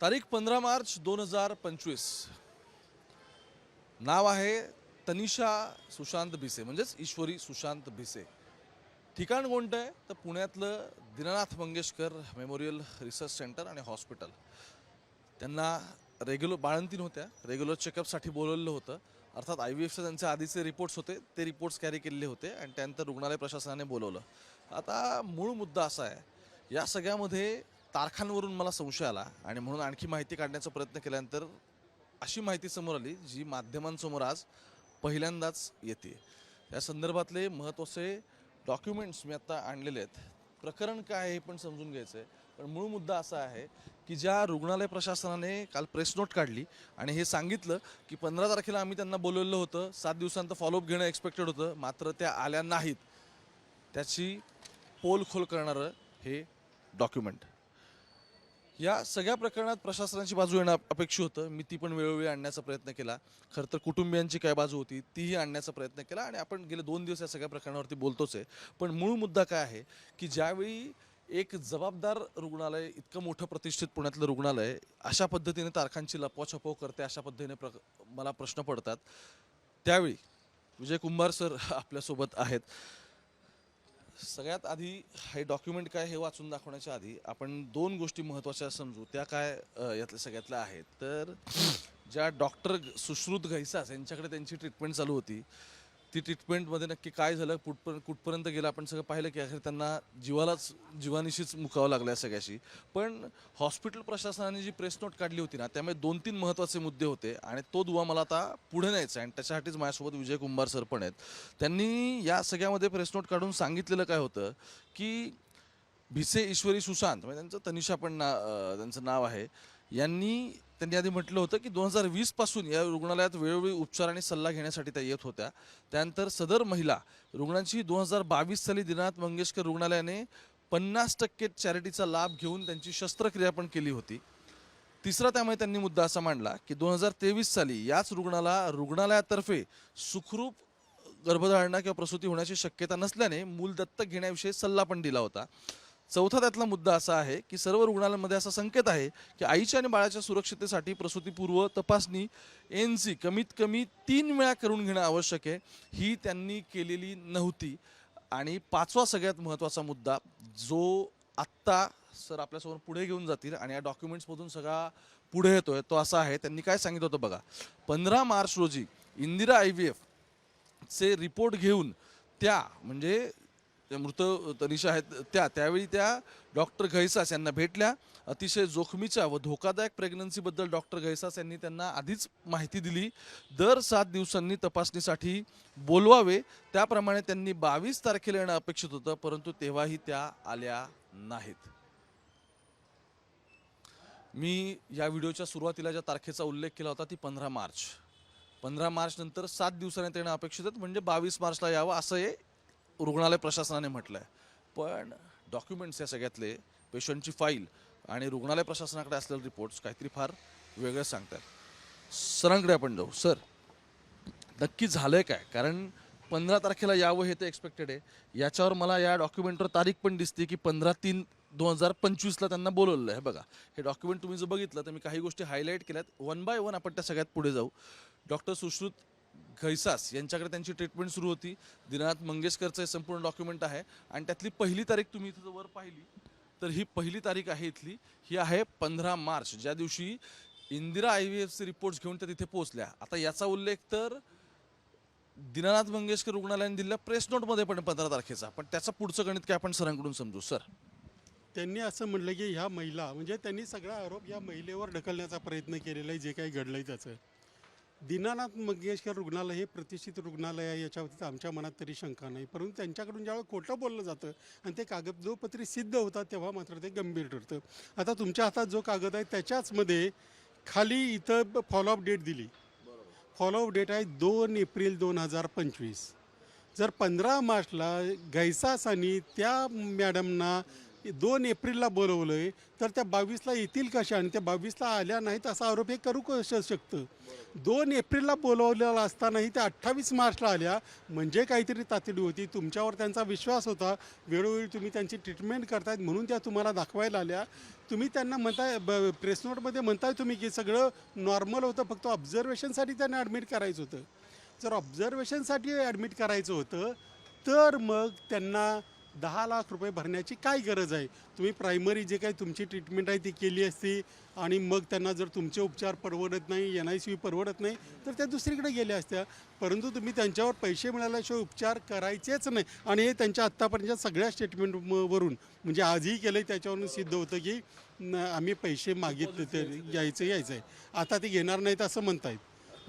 तारीख पंधरा मार्च दोन हजार पंचवीस. नाव आहे तनिषा सुशांत भिसे म्हणजेच ईश्वरी सुशांत भिसे. ठिकाण कोणतं आहे? तर पुण्यातलं Dinanath Mangeshkar memorial research centre आणि हॉस्पिटल. त्यांना रेग्युलर बाळंतीन होत्या रेग्युलर चेकअपसाठी बोलवलं होतं. अर्थात आय व्ही एफचे त्यांचे आधीचे रिपोर्ट्स होते ते रिपोर्ट्स कॅरी केलेले होते आणि त्यानंतर रुग्णालय प्रशासनाने बोलवलं. आता मूळ मुद्दा असा आहे या सगळ्यामध्ये तारखांवरून मला संशय आला आणि म्हणून आणखी माहिती काढण्याचा प्रयत्न केल्यानंतर अशी माहिती समोर आली जी माध्यमांसमोर आज पहिल्यांदाच येते. या संदर्भातले महत्त्वाचे डॉक्युमेंट्स मी आता आणलेले आहेत. प्रकरण काय आहे हे पण समजून घ्यायचं आहे पण मूळ मुद्दा असा आहे की ज्या रुग्णालय प्रशासनाने काल प्रेस नोट काढली आणि हे सांगितलं की पंधरा तारखेला आम्ही त्यांना बोलवलेलं होतं सात दिवसांत फॉलोअप घेणं एक्सपेक्टेड होतं मात्र त्या आल्या नाहीत. त्याची पोल खोल करणारं हे डॉक्युमेंट या सगळ्या प्रकरणात प्रशासनाची बाजू येणं अपेक्षित होतं. मी ती पण वेळोवेळी आणण्याचा प्रयत्न केला. खरं तर कुटुंबियांची काय बाजू होती तीही आणण्याचा प्रयत्न केला आणि आपण गेले दोन दिवस या सगळ्या प्रकरणावरती बोलतोच आहे. पण मूळ मुद्दा काय आहे की ज्यावेळी एक जबाबदार रुग्णालय इतकं मोठं प्रतिष्ठित पुण्यातलं रुग्णालय अशा पद्धतीने तारखांची लपवाछपव करते अशा पद्धतीने प्र मला प्रश्न पडतात. त्यावेळी विजय कुंभार सर आपल्यासोबत आहेत. सगळ्यात आधी हे डॉक्युमेंट काय हे वाचून दाखवण्याच्या आधी आपण दोन गोष्टी महत्त्वाच्या समजू. त्या काय यातल्या सगळ्यातल्या आहेत. तर ज्या डॉक्टर सुश्रुत घैसास यांच्याकडे त्यांची ट्रीटमेंट चालू होती ती ट्रीटमेंटमध्ये नक्की काय झालं? कुठपर्यंत कुठपर्यंत गेलं? आपण सगळं पाहिलं की अखेर त्यांना जीवालाच जीवानिशीच मुकावं लागलं या सगळ्याशी. पण हॉस्पिटल प्रशासनाने जी प्रेस नोट काढली होती ना त्यामुळे दोन तीन महत्त्वाचे मुद्दे होते आणि तो दुवा मला आता पुढे न्यायचा आहे आणि त्याच्यासाठीच माझ्यासोबत विजय कुंभार सर पण आहेत. त्यांनी या सगळ्यामध्ये प्रेस नोट काढून सांगितलेलं काय होतं की भिसे ईश्वरी सुशांत म्हणजे त्यांचं तनिषा पण ना त्यांचं नाव आहे यांनी त्यांनी आधी म्हटलं होतं की दोन हजार वीसपासून या रुग्णालयात वेळोवेळी उपचार आणि सल्ला घेण्यासाठी त्या येत होत्या. त्यानंतर सदर महिला रुग्णांची दोन हजार बावीस साली दीनानाथ मंगेशकर रुग्णालयाने पन्नास टक्के चॅरिटीचा लाभ घेऊन त्यांची शस्त्रक्रिया पण केली होती. तिसरा त्यामुळे त्यांनी मुद्दा असा मांडला की दोन हजार तेवीस साली याच रुग्णाला रुग्णालयातर्फे सुखरूप गर्भधारणा किंवा प्रसूती होण्याची शक्यता नसल्याने मूल दत्तक घेण्याविषयी सल्ला पण दिला होता. चौथा त्यातला मुद्दा असा आहे की सर्व रुग्णालयांमध्ये असा संकेत आहे की आईच्या आणि बाळाच्या सुरक्षिततेसाठी प्रसूतीपूर्व तपासणी एन सी कमीत कमी तीन वेळा करून घेणं आवश्यक आहे. ही त्यांनी केलेली नव्हती. आणि पाचवा सगळ्यात महत्त्वाचा मुद्दा जो आत्ता सर आपल्यासमोर पुढे घेऊन जातील आणि या डॉक्युमेंट्समधून सगळा पुढे येतोय तो असा आहे. त्यांनी काय सांगितलं होतं बघा पंधरा मार्च रोजी इंदिरा आय व्ही एफ चे रिपोर्ट घेऊन त्या म्हणजे त्या मृत तनिषा आहेत त्या त्यावेळी त्या डॉक्टर घैसास यांना भेटल्या. अतिशय जोखमीच्या व धोकादायक प्रेग्नन्सीबद्दल डॉक्टर घैसास यांनी त्यांना आधीच माहिती दिली. दर सात दिवसांनी तपासणीसाठी बोलवावे. त्याप्रमाणे त्यांनी बावीस तारखेला येणं अपेक्षित होतं परंतु तेव्हाही त्या आल्या नाहीत. मी या व्हिडिओच्या सुरुवातीला ज्या तारखेचा उल्लेख केला होता ती पंधरा मार्च. पंधरा मार्च नंतर सात दिवसाने येणं अपेक्षित आहेत म्हणजे बावीस मार्चला यावं असं हे रुग्णालय प्रशासनाने म्हटलं आहे पण डॉक्युमेंट्स या सगळ्यातले पेशंटची फाईल आणि रुग्णालय प्रशासनाकडे असलेले रिपोर्ट्स काहीतरी फार वेगळं सांगतात सरांकडे आपण जाऊ. सर नक्की झालं आहे काय? कारण पंधरा तारखेला यावं हे ते एक्सपेक्टेड आहे. याच्यावर मला या डॉक्युमेंटवर तारीख पण दिसते की पंधरा तीन दोन हजार पंचवीसला त्यांना बोलवलं आहे. बघा हे डॉक्युमेंट तुम्ही जर बघितलं तर मी काही गोष्टी हायलाईट केल्यात. वन बाय वन आपण त्या सगळ्यात पुढे जाऊ. डॉक्टर सुश्रुत घैसास यांच्याकडे त्यांची ट्रीटमेंट सुरू होती. दिनानाथ मंगेशकरचं हे संपूर्ण डॉक्युमेंट आहे. आणि त्यातली पहिली तारीख तुम्ही इथं वर पाहिली तर ही पहिली तारीख आहे इथली. ही आहे पंधरा मार्च. ज्या दिवशी इंदिरा आय व्ही एफचे रिपोर्ट्स घेऊन त्या तिथे पोहोचल्या. आता याचा उल्लेख तर दीनानाथ मंगेशकर रुग्णालयाने दिलेल्या प्रेस नोटमध्ये पण पंधरा तारखेचा. पण त्याचं पुढचं गणित काय आपण सरांकडून समजू. सर. त्यांनी असं म्हणलं की ह्या महिला म्हणजे त्यांनी सगळा आरोप या महिलेवर ढकलण्याचा प्रयत्न केलेला आहे जे काही घडलंय त्याचं. दीनानाथ मंगेशकर रुग्णालय हे प्रतिष्ठित रुग्णालय आहे. याच्यावरती आमच्या मनात तरी शंका नाही. परंतु त्यांच्याकडून ज्यावेळी खोटं बोललं जातं आणि ते कागदोपत्री सिद्ध होतात तेव्हा मात्र ते गंभीर ठरतं. आता तुमच्या हातात जो कागद आहे त्याच्याचमध्ये खाली इथं फॉलोअप डेट दिली. फॉलोअप डेट आहे दोन एप्रिल दोन हजार पंचवीस. जर पंधरा मार्चला गैसासानी त्या मॅडमना दोन एप्रिलला बोलवलं आहे तर त्या बावीसला येतील कशा? आणि त्या बावीसला आल्या नाहीत असा आरोप हे करू कसं शकतं. दोन एप्रिलला बोलवलेलं असतानाही त्या अठ्ठावीस मार्चला आल्या. म्हणजे काहीतरी तातडी होती. तुमच्यावर त्यांचा विश्वास होता. वेळोवेळी तुम्ही त्यांची ट्रीटमेंट करतायत म्हणून त्या तुम्हाला दाखवायला आल्या. तुम्ही त्यांना म्हणताय ब प्रेस नोटमध्ये म्हणताय तुम्ही की सगळं नॉर्मल होतं. फक्त ऑब्झर्वेशनसाठी त्यांना ॲडमिट करायचं होतं. जर ऑब्झर्वेशनसाठी ॲडमिट करायचं होतं तर मग त्यांना दहा लाख रुपये भरण्याची काय गरज आहे? तुम्ही प्रायमरी जे काही तुमची ट्रीटमेंट आहे ती केली असती आणि मग त्यांना जर तुमचे उपचार परवडत नाही एन आय सी परवडत नाही तर त्या दुसरीकडे गेल्या असत्या. परंतु तुम्ही त्यांच्यावर पैसे मिळाल्याशिवाय उपचार करायचेच नाही. आणि हे त्यांच्या आत्तापर्यंत सगळ्या स्टेटमेंटवरून म्हणजे आजही केलं त्याच्यावरून सिद्ध होतं की आम्ही पैसे मागितले ते यायचं यायचं आहे आता ते घेणार नाहीत असं म्हणतायत.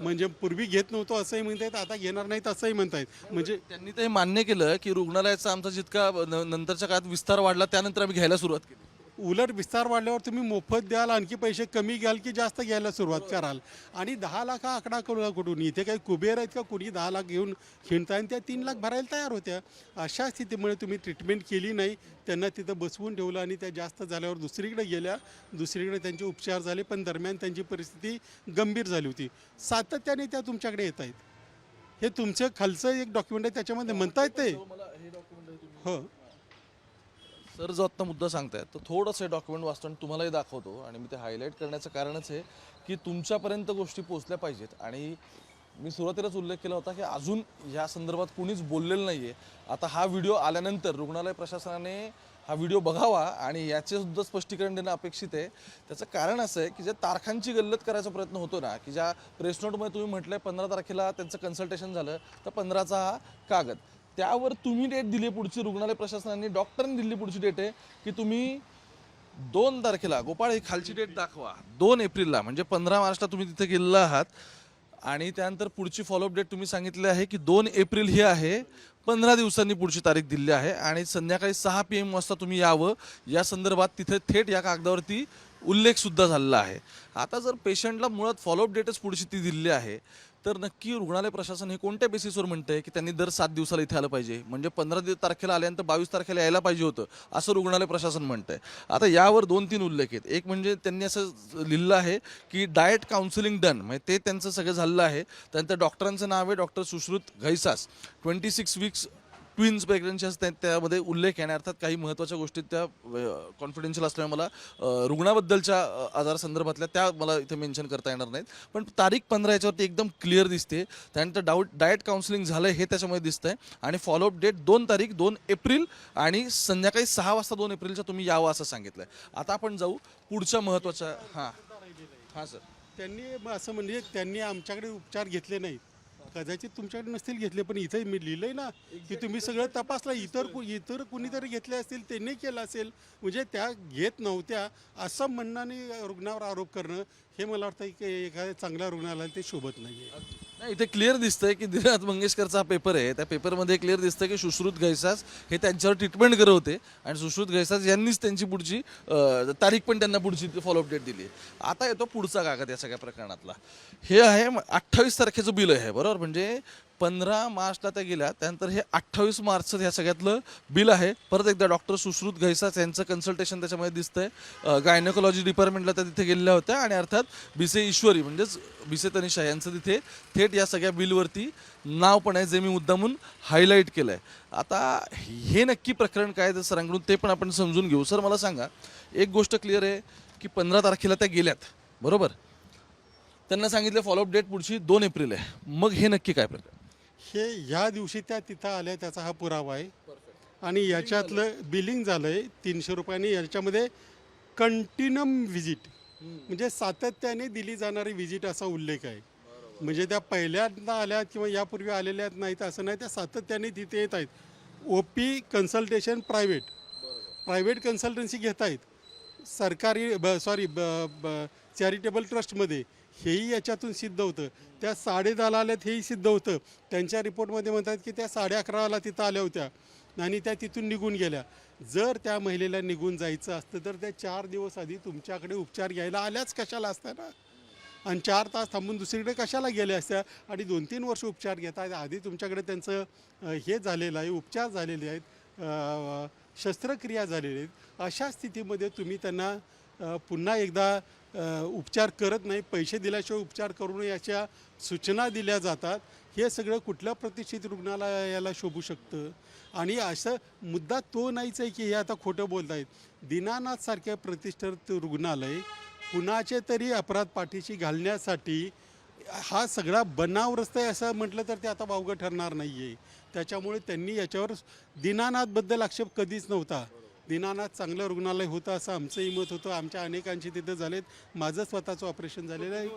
म्हणजे पूर्वी घेत नव्हतो असंही म्हणतायत आता घेणार नाहीत असंही म्हणतायत म्हणजे त्यांनी ते मान्य केलं की रुग्णालयाचा आमचा जितका न- नंतरच्या काळात विस्तार वाढला त्यानंतर आम्ही घ्यायला सुरुवात केली. उलट विस्तार वाढल्यावर तुम्ही मोफत द्याल आणखी पैसे कमी घ्याल की जास्त घ्यायला सुरुवात कराल? आणि दहा लाख हा आकडा करू कुठून? इथे काही कुबेर आहेत का? कुणी दहा लाख घेऊन खिणताय आणि त्या तीन लाख भरायला तयार होत्या. अशा स्थितीमुळे तुम्ही ट्रीटमेंट केली नाही. त्यांना तिथं बसवून ठेवलं आणि त्या जास्त झाल्यावर दुसरीकडे गेल्या. दुसरीकडे त्यांचे उपचार झाले पण दरम्यान त्यांची परिस्थिती गंभीर झाली होती. सातत्याने त्या तुमच्याकडे येत आहेत. हे तुमचं खालचं एक डॉक्युमेंट आहे त्याच्यामध्ये म्हणतायत ते. हो. सर जो आत्ता मुद्दा सांगतायत तर थोडंसं डॉक्युमेंट वाचतो आणि तुम्हालाही दाखवतो. आणि मी ते हायलाईट करण्याचं कारणच आहे की तुमच्यापर्यंत गोष्टी पोचल्या पाहिजेत. आणि मी सुरुवातीलाच उल्लेख केला होता की अजून या संदर्भात कुणीच बोललेलं नाही आहे आता हा व्हिडिओ आल्यानंतर रुग्णालय प्रशासनाने हा व्हिडिओ बघावा आणि याचेसुद्धा स्पष्टीकरण देणं अपेक्षित आहे. त्याचं कारण असं आहे की ज्या तारखांची गल्लत करायचा प्रयत्न होतो ना की ज्या प्रेस नोटमध्ये तुम्ही म्हटलंय पंधरा तारखेला त्यांचं कन्सल्टेशन झालं तर पंधराचा हा कागद. त्यावर तुम्ही डेट दिली आहे पुढची रुग्णालय प्रशासनाने डॉक्टरने दिली पुढची डेट आहे की तुम्ही दोन तारखेला गोपाळ ही खालची डेट दाखवा. दोन एप्रिलला म्हणजे पंधरा मार्चला तुम्ही तिथे गेलेला आहात. आणि त्यानंतर पुढची फॉलोअप डेट तुम्ही सांगितली आहे की दोन एप्रिल ही आहे पंधरा दिवसांनी पुढची तारीख दिली आहे. आणि संध्याकाळी सहा पी एम वाजता तुम्ही यावं या संदर्भात तिथे थेट या कागदावरती उल्लेखसुद्धा झालेला आहे. आता जर पेशंटला मुळात फॉलोअप डेटच पुढची ती दिली आहे तर नक्की रुग्णालय प्रशासन हे कोणत्या बेसिसवर म्हणतंय की त्यांनी दर सात दिवसाला इथे आलं पाहिजे? म्हणजे पंधरा तारखेला आल्यानंतर बावीस तारखेला यायला पाहिजे होतं असं रुग्णालय प्रशासन म्हणतंय. आता यावर दोन तीन उल्लेख आहेत. एक म्हणजे त्यांनी असं लिहिलं आहे की डाएट काउन्सिलिंग डन म्हणजे ते त्यांचं सगळं झालेलं आहे. त्यानंतर डॉक्टरांचं नाव आहे doctor Sushrut Ghaisas. Twenty six weeks twins pregnancy असतात त्यामध्ये उल्लेख आहे आणि अर्थात काही महत्त्वाच्या गोष्टी त्या कॉन्फिडेन्शियल असल्यामुळे मला रुग्णाबद्दलच्या आजारासंदर्भातल्या त्या मला इथे मेन्शन करता येणार नाहीत. पण तारीख पंधरा याच्यावरती एकदम क्लिअर दिसते. त्यानंतर डाऊट डाएट काउन्सिलिंग झालं हे त्याच्यामध्ये दिसतं आहे आणि फॉलोअप डेट दोन तारीख दोन एप्रिल आणि संध्याकाळी सहा वाजता दोन एप्रिलच्या तुम्ही यावं असं सांगितलं आहे आता आपण जाऊ पुढच्या महत्त्वाच्या हां. हां सर. त्यांनी मग असं म्हणजे त्यांनी आमच्याकडे उपचार घेतले नाहीत. कदाचित तुमच्याकडे नसतील घेतले पण इथे मी लिहिलंय ना की तुम्ही सगळं तपासलं. इतर कु- इतर कुणीतरी घेतले असतील त्यांनी केलं असेल. म्हणजे त्या घेत नव्हत्या असं म्हणण्याने रुग्णावर आरोप करणं हे मला वाटतं की एखाद्या चांगल्या रुग्णालयाला ते शोभत नाही आहे नाही इथे क्लिअर दिसतंय की दिनाथ मंगेशकरचा हा पेपर आहे. त्या पेपरमध्ये क्लिअर दिसतं की सुश्रुत घैसास हे त्यांच्यावर ट्रीटमेंट करत होते आणि सुश्रुत घैसास यांनीच त्यांची पुढची तारीख पण त्यांना पुढची फॉलोअप डेट दिली आता येतो पुढचा कागद या सगळ्या प्रकरणातला. हे आहे अठ्ठावीस तारखेचं बिल आहे बरोबर? म्हणजे पंधरा मार्चला त्या गेल्या त्यानंतर हे अठ्ठावीस मार्चचं ह्या सगळ्यातलं बिल आहे. परत एकदा डॉक्टर सुश्रुत घैसास यांचं कन्सल्टेशन त्याच्यामध्ये दिसतंय. गायनोकॉलॉजी डिपार्टमेंटला त्या तिथे गेलेल्या होत्या आणि अर्थात बिसे ईश्वरी म्हणजेच बिसे तनिषा यांचं तिथे थेट या सगळ्या बिलवरती नाव पण आहे जे मी मुद्दामून हायलाईट केलं आहे आता हे नक्की प्रकरण काय आहे सरांकडून ते पण आपण समजून घेऊ. सर मला सांगा एक गोष्ट क्लिअर आहे की पंधरा तारखेला त्या गेल्यात बरोबर? त्यांना सांगितलं फॉलोअप डेट पुढची दोन एप्रिल आहे. मग हे नक्की काय प्रकार हे ह्या दिवशी त्या तिथं आल्या त्याचा हा पुरावा आहे. आणि याच्यातलं बिलिंग झालंय तीनशे रुपयांनी. याच्यामध्ये कंटिन्यम व्हिजिट म्हणजे सातत्याने दिली जाणारी व्हिजिट असा उल्लेख आहे. म्हणजे त्या पहिल्यांदा आल्या किंवा यापूर्वी आलेल्या नाहीत असं नाही त्या सातत्याने तिथे येत आहेत. O P consultation private private consultancy घेत आहेत. सरकारी ब सॉरी ब चॅरिटेबल ट्रस्टमध्ये हेही याच्यातून सिद्ध होतं. त्या साडे दहाला आल्यात हेही सिद्ध होतं. त्यांच्या रिपोर्टमध्ये म्हणतात की त्या साडे अकराला तिथं आल्या होत्या आणि त्या तिथून निघून गेल्या. जर त्या महिलेला निघून जायचं असतं तर त्या चार दिवस आधी तुमच्याकडे उपचार घ्यायला आल्याच कशाला असत्या ना? आणि चार तास थांबून दुसरीकडे कशाला गेल्या असत्या? आणि दोन तीन वर्ष उपचार घेतात आधी तुमच्याकडे त्यांचं हे झालेलं आहे उपचार झालेले आहेत शस्त्रक्रिया झालेल्या आहेत. अशा स्थितीमध्ये तुम्ही त्यांना पुन्हा एकदा उपचार करत नाही पैसे दिल्याशिवाय उपचार करू नये याच्या सूचना दिल्या जातात. हे सगळं कुठल्या प्रतिष्ठित रुग्णालयाला शोभू शकतं? आणि असं मुद्दा तो नाहीच आहे की हे आता खोटं बोलत आहेत दीनानाथसारख्या प्रतिष्ठित रुग्णालय कुणाचे तरी अपराध पाठीशी घालण्यासाठी हा सगळा बनाव रस्ता आहे असं म्हटलं तर ते आता वावगं ठरणार नाही आहे त्याच्यामुळे त्यांनी याच्यावर दिनानाथबद्दल आक्षेप कधीच नव्हता. दीनानाथ चांगलं रुग्णालय होतं असं आमचंही मत होतं. आमच्या अनेकांची तिथं झालेत. माझं स्वतःचं ऑपरेशन झालेलं आहे.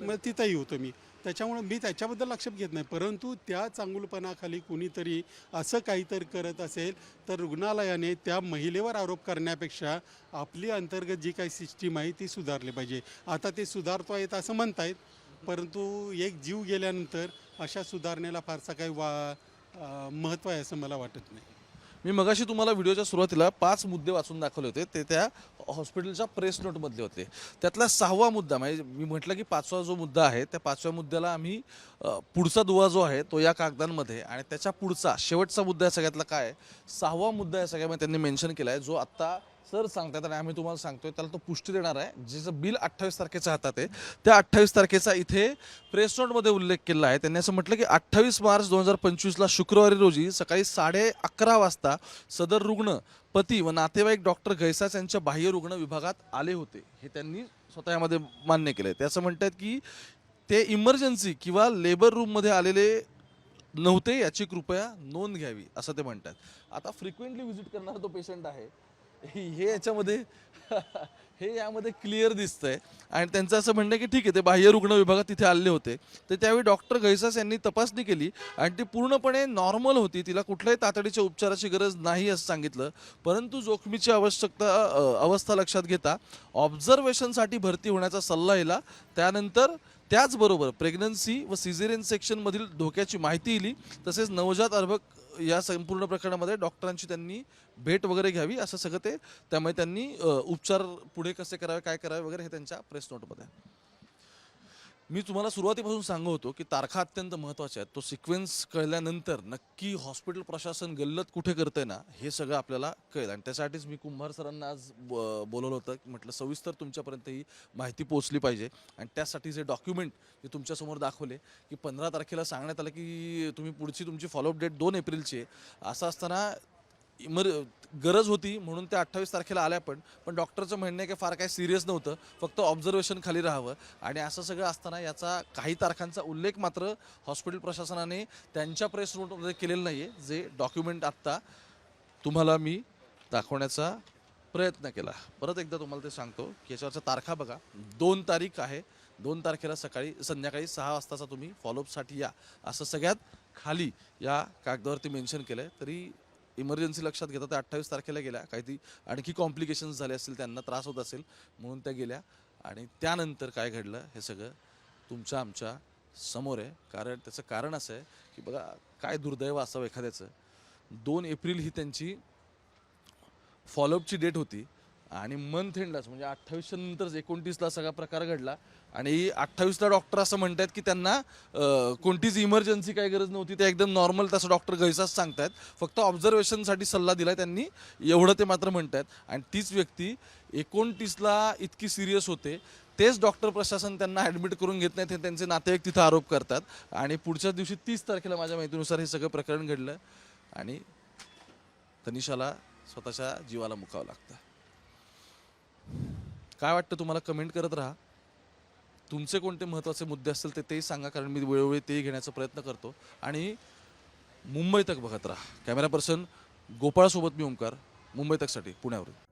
मग तिथंही होतो मी. त्याच्यामुळे मी त्याच्याबद्दल आक्षेप घेत नाही. परंतु त्या चांगुलपणाखाली कुणीतरी असं काहीतरी करत असेल तर रुग्णालयाने त्या महिलेवर आरोप करण्यापेक्षा आपली अंतर्गत जी काही सिस्टीम आहे ती सुधारली पाहिजे. आता ते सुधारतो आहेत असं म्हणतायत परंतु एक जीव गेल्यानंतर अशा सुधारणेला फारसा काही वा महत्त्व आहे असं मला वाटत नाही. मी मगाशी तुम्हाला व्हिडिओच्या सुरुवातीला पाच मुद्दे वाचून दाखवले होते. ते त्या हॉस्पिटलच्या प्रेस नोटमधले होते. त्यातला सहावा मुद्दा म्हणजे मी म्हटलं की पाचवा जो मुद्दा आहे त्या पाचव्या मुद्द्याला आम्ही पुढचा दुवा जो आहे तो या कागदांमध्ये आणि त्याच्या पुढचा शेवटचा मुद्दा या सगळ्यातला काय आहे? सहावा मुद्दा या सगळ्यामध्ये त्यांनी मेन्शन केला आहे जो आत्ता सर सांगतात आणि आम्ही तुम्हाला सांगतोय त्याला तो पुष्टी देणार आहे. ज्याचं बिल अठ्ठावीस तारखेच्या हातात आहे त्या अठ्ठावीस तारखेचा इथे प्रेस नोटमध्ये उल्लेख केला आहे. त्यांनी असं म्हटलं की अठ्ठावीस मार्च दोन हजार पंचवीसला शुक्रवारी रोजी सकाळी साडे अकरा वाजता सदर रुग्ण पती व नातेवाईक डॉक्टर घैसास यांच्या बाह्य रुग्ण विभागात आले होते. हे त्यांनी स्वतः यामध्ये मान्य केलं ते असं म्हणतात की ते इमर्जन्सी किंवा लेबर रूममध्ये आलेले नव्हते याची कृपया नोंद घ्यावी असं ते म्हणतात. आता फ्रिक्वेंटली व्हिजिट करणारा तो पेशंट आहे हे याच्यामध्ये हे यामध्ये क्लिअर दिसतंय. आणि त्यांचं असं म्हणणं की ठीक आहे ते बाह्य रुग्ण विभागात तिथे आले होते. तर त्यावेळी डॉक्टर घैसास यांनी तपासणी केली आणि ती पूर्णपणे नॉर्मल होती. तिला कुठल्याही तातडीच्या उपचाराची गरज नाही असं सांगितलं. परंतु जोखमीची आवश्यकता अवस्था लक्षात घेता ऑब्झर्वेशनसाठी भरती होण्याचा सल्ला दिला त्यानंतर त्याचबरोबर प्रेग्नन्सी व सिझेरियन सेक्शनमधील धोक्याची माहिती दिली तसेच नवजात अर्भक या संपूर्ण प्रकरणामध्ये डॉक्टरांची त्यांनी भेट वगैरे घ्यावी असं सगळं ते त्यामुळे त्यांनी उपचार पुढे कसे करावे काय करावे वगैरे हे त्यांच्या प्रेस नोटमध्ये आहे. मी तुम्हाला सुरुवातीपासून सांगत होतो की तारखा अत्यंत महत्त्वाच्या आहेत. तो सिक्वेन्स कळल्यानंतर नक्की हॉस्पिटल प्रशासन गल्लत कुठे करतंय ना हे सगळं आपल्याला कळेल. आणि त्यासाठीच मी कुंभार सरांना आज ब- बोलवलं होतं म्हटलं सविस्तर तुमच्यापर्यंत ही माहिती पोहोचली पाहिजे. आणि त्यासाठी जे डॉक्युमेंट जे तुमच्यासमोर दाखवले की पंधरा तारखेला सांगण्यात आलं की तुम्ही पुढची तुमची फॉलोअप डेट दोन एप्रिलची आहे. असं असताना इमर गरज होती म्हणून त्या अठ्ठावीस तारखेला आल्या पण पण डॉक्टरचं म्हणणं आहे की फार काही सिरियस नव्हतं फक्त ऑब्झर्वेशन खाली राहावं. आणि असं सगळं असताना याचा काही तारखांचा उल्लेख मात्र हॉस्पिटल प्रशासनाने त्यांच्या प्रेस नोटमध्ये केलेला नाही आहे जे डॉक्युमेंट आत्ता तुम्हाला मी दाखवण्याचा प्रयत्न केला. परत एकदा तुम्हाला ते सांगतो की याच्यावरच्या तारखा बघा. दोन तारीख आहे. दोन तारखेला सकाळी संध्याकाळी सहा वाजताचा तुम्ही फॉलोअपसाठी या. असं सगळ्यात खाली या कागदावरती मेन्शन केलं आहे तरी इमर्जन्सी लक्षात घेता त्या अठ्ठावीस तारखेला गेल्या. काही ती आणखी कॉम्प्लिकेशन्स झाले असतील त्यांना त्रास होत असेल म्हणून त्या गेल्या. आणि त्यानंतर काय घडलं हे सगळं तुमच्या आमच्यासमोर आहे. कारण त्याचं कारण असं आहे की बघा काय दुर्दैव असावं एखाद्याचं. दोन एप्रिल ही त्यांची फॉलोअपची डेट होती. आणि मंथ एंडलाच म्हणजे अठ्ठावीसच्या नंतरच एकोणतीसला सगळा प्रकार घडला. आणि अठ्ठावीसला डॉक्टर असं म्हणतात की त्यांना कोणतीच इमर्जन्सी काही गरज नव्हती. ते एकदम नॉर्मल तसं डॉक्टर घैसाच सांगतायत. फक्त ऑब्झर्वेशनसाठी सल्ला दिला त्यांनी. एवढं ते मात्र म्हणतात आणि तीच व्यक्ती एकोणतीसला इतकी सिरियस होते. तेच डॉक्टर प्रशासन त्यांना ॲडमिट करून घेत नाहीत हे त्यांचे नातेवाईक तिथं आरोप करतात. आणि पुढच्या दिवशी तीस तारखेला माझ्या माहितीनुसार हे सगळं प्रकरण घडलं. आणि तनिषाला स्वतःच्या जीवाला मुकावं लागतं. काय वाटतं तुम्हाला? कमेंट करत राहा. तुमचे कोणते महत्त्वाचे मुद्दे असतील ते तेही सांगा कारण मी वेळोवेळी तेही घेण्याचा प्रयत्न करतो. आणि मुंबई तक बघत राहा. कॅमेरा पर्सन गोपाळसोबत मी ओंकार. मुंबई तकसाठी पुण्यावरून.